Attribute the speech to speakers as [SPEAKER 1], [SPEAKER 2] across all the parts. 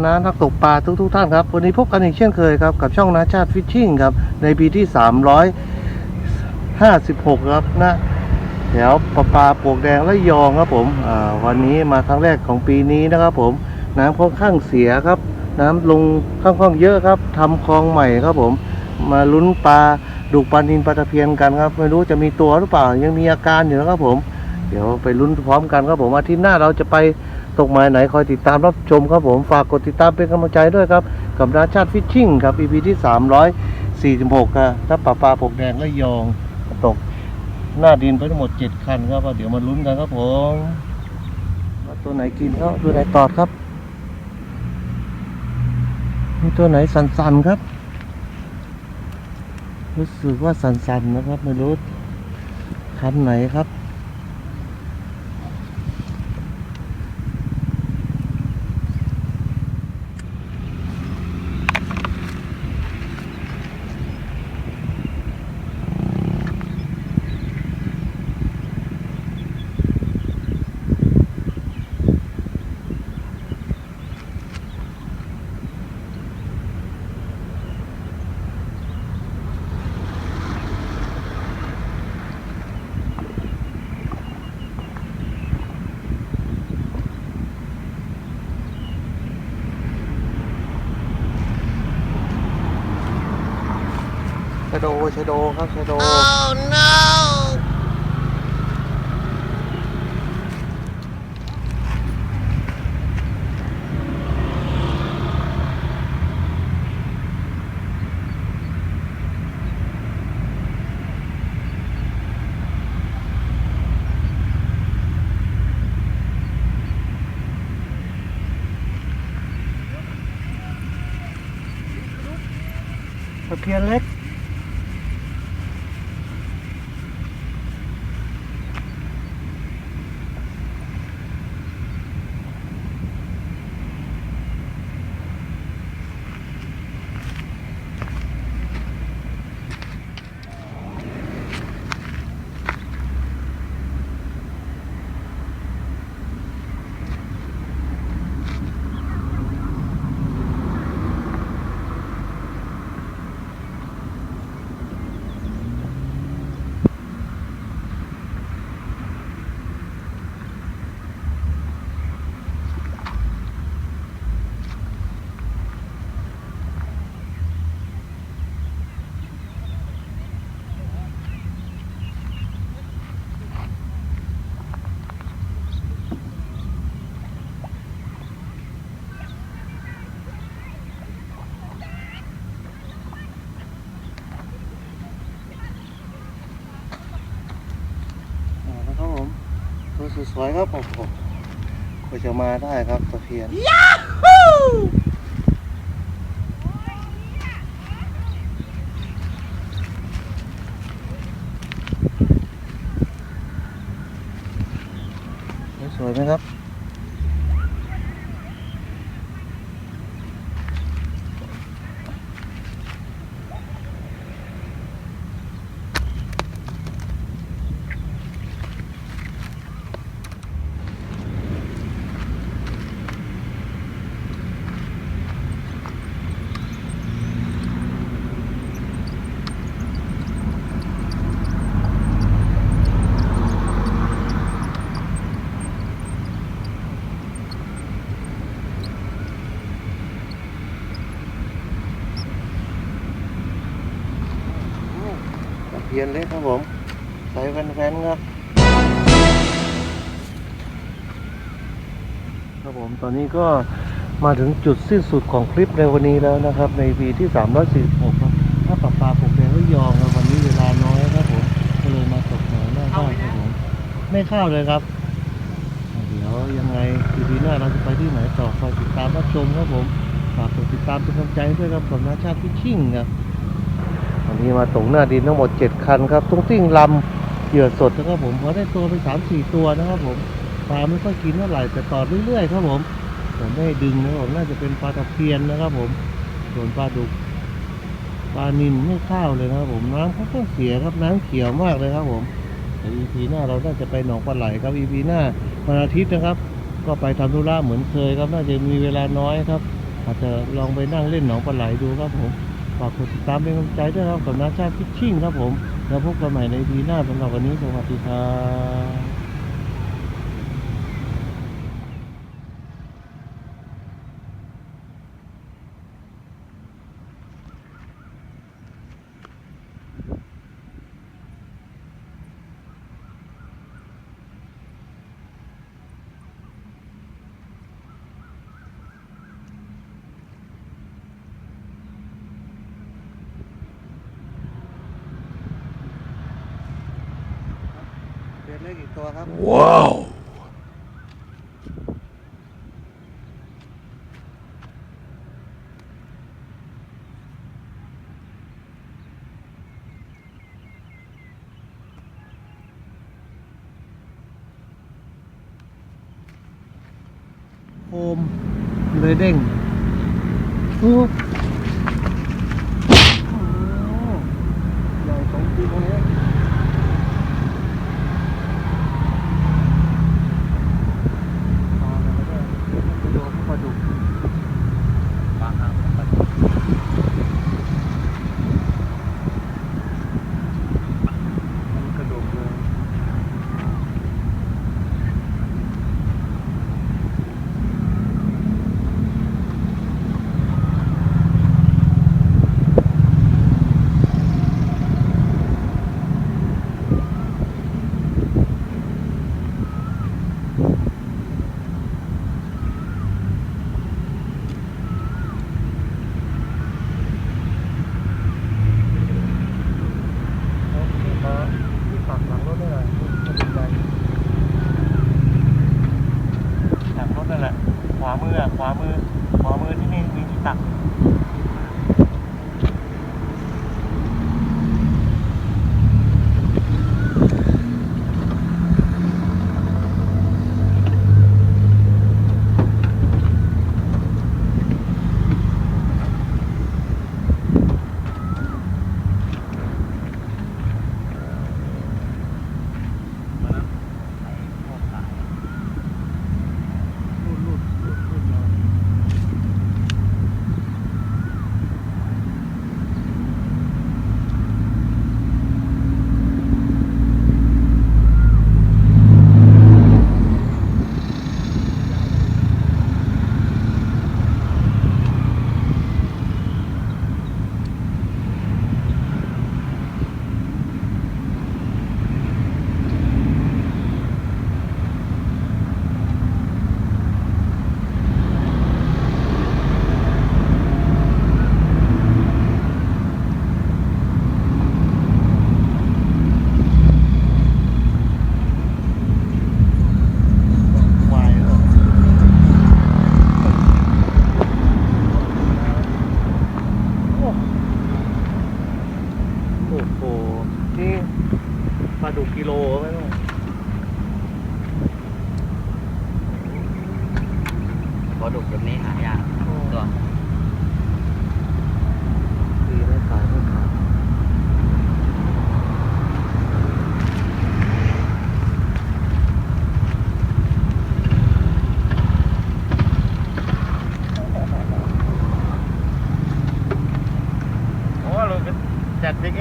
[SPEAKER 1] ผมนานักตกปลาทุกทุกๆท่านครับ วันนี้พบกันอีกเช่นเคยครับ กับช่องนาชาติฟิชชิ่งครับ ในปีที่ 356 ครับนะแถวปลาปลาปลวกแดงและยองครับผมวันนี้มาครั้งแรกของปีนี้นะครับผมน้ำค่อนข้างเสียครับ น้ำลงค่อนข้างเยอะครับทำคลองใหม่ครับผม มาลุ้นปลาดุกปลานินปลาตะเพียนกันครับ ไม่รู้จะมีตัวหรือเปล่ายังมีอาการอยู่นะครับผม เดี๋ยวไปลุ้นพร้อมกันครับผมอาทิตย์หน้าเราจะไป ตกหมายไหนคอยติดตามรับชมครับผมฝากกดติดตามเป็นกำลังใจด้วยครับ กับราชาติฟิชชิ่งครับ EP ที่ 346ครับถ้าปลาปลาปกแดงและยองตกหน้าดินไปทั้งหมด 7 คันครับเดี๋ยวมาลุ้นกันครับผมว่าตัวไหนกินครับตัวไหนตอดครับ มีตัวไหนสันๆครับ รู้สึกว่าสันๆนะครับ ไม่รู้คันไหนครับ โดชะโดครับชะโดตะเพียนเล็ก สวยๆครับโอ้โหกว่าจะมาได้ครับตะเพียนสวยไหมครับ ตะเพียนเล็กครับผม ใส่แฟ นๆครับผมตอนนี้ก็มาถึงจุดสิ้นสุดของคลิปในวันนี้แล้วนะครับ ในปีที่ 346ครับถ้าปลาปลาปกแดงก็ยองครับวันนี้เวลาน้อยครับผมก็เลยมาตกหน่อยหน้าบ้านครับผมไม่เข้าเลยครับ เดี๋ยวยังไงทีพีหน้าเราจะไปที่ไหนต่อคอยติดตามรับชมครับผมฝากกดติดตามเป็นกำลังใจด้วยครับผมนาชาติพิชชิ่งครับวันนี้มาตกหน้าดินทั้งหมด 7 คันครับตุ้งติ้งลำ เหยื่อสดนะครับผมพอได้ตัวไป3 4ตัวนะครับผมปลาไม่ค่อยกินเท่าไหร่แต่ต่อเรื่อยๆครับผมผมไม่ดึงนะครับผมน่าจะเป็นปลาตะเพียนนะครับผมส่วนปลาดุกปลานินไม่เข้าวเลยนะครับผมน้ำค่อนข้างเสียครับน้ำเขียวมากเลยครับผมแต่ EP หน้าเราน่าจะไปหนองปลาไหลครับ EP หน้าวันอาทิตย์นะครับ ก็ไปทำธุระเหมือนเคยครับน่าจะมีเวลาน้อยครับ อาจจะลองไปนั่งเล่นหนองปลาไหลดูครับผม ฝากกดติดตามเป็นกำลังใจด้วยครับกับนาชาติฟิชชิ่งครับผม แล้วพบกันใหม่ในปีหน้าสำหรับวันนี้สวัสดีครับ เดือนเลขอีกตัวครับ
[SPEAKER 2] ว้าว
[SPEAKER 1] โฮมเลยเด้งโอ้ใหญ่สองจริงวันนี้ปลาอะไรก็ได้ไปโดนปลาดุก
[SPEAKER 2] ปลาหางปลาดุก
[SPEAKER 1] มันกระดูกเลย เอาที่มาที่ปากหลังรถนี่แหละก็เป็นไรหลังรถนั่นแหละ ขวามือขวามือขวามือที่นี่มีที่ตัก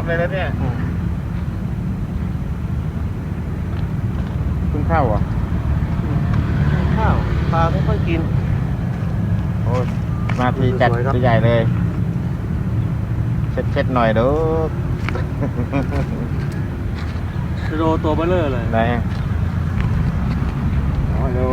[SPEAKER 2] พ
[SPEAKER 1] เลย
[SPEAKER 2] นะเนี่ย เพิ่ข้าวอะ
[SPEAKER 1] ข้าวปลาไม่ค่อยกิน
[SPEAKER 2] โอ้มาทีจัดตัวใหญ่เลย เช็ดเช็ดๆหน่อยดู
[SPEAKER 1] โลตัวเบลเลอร์เลย
[SPEAKER 2] ไหนอ๋อดู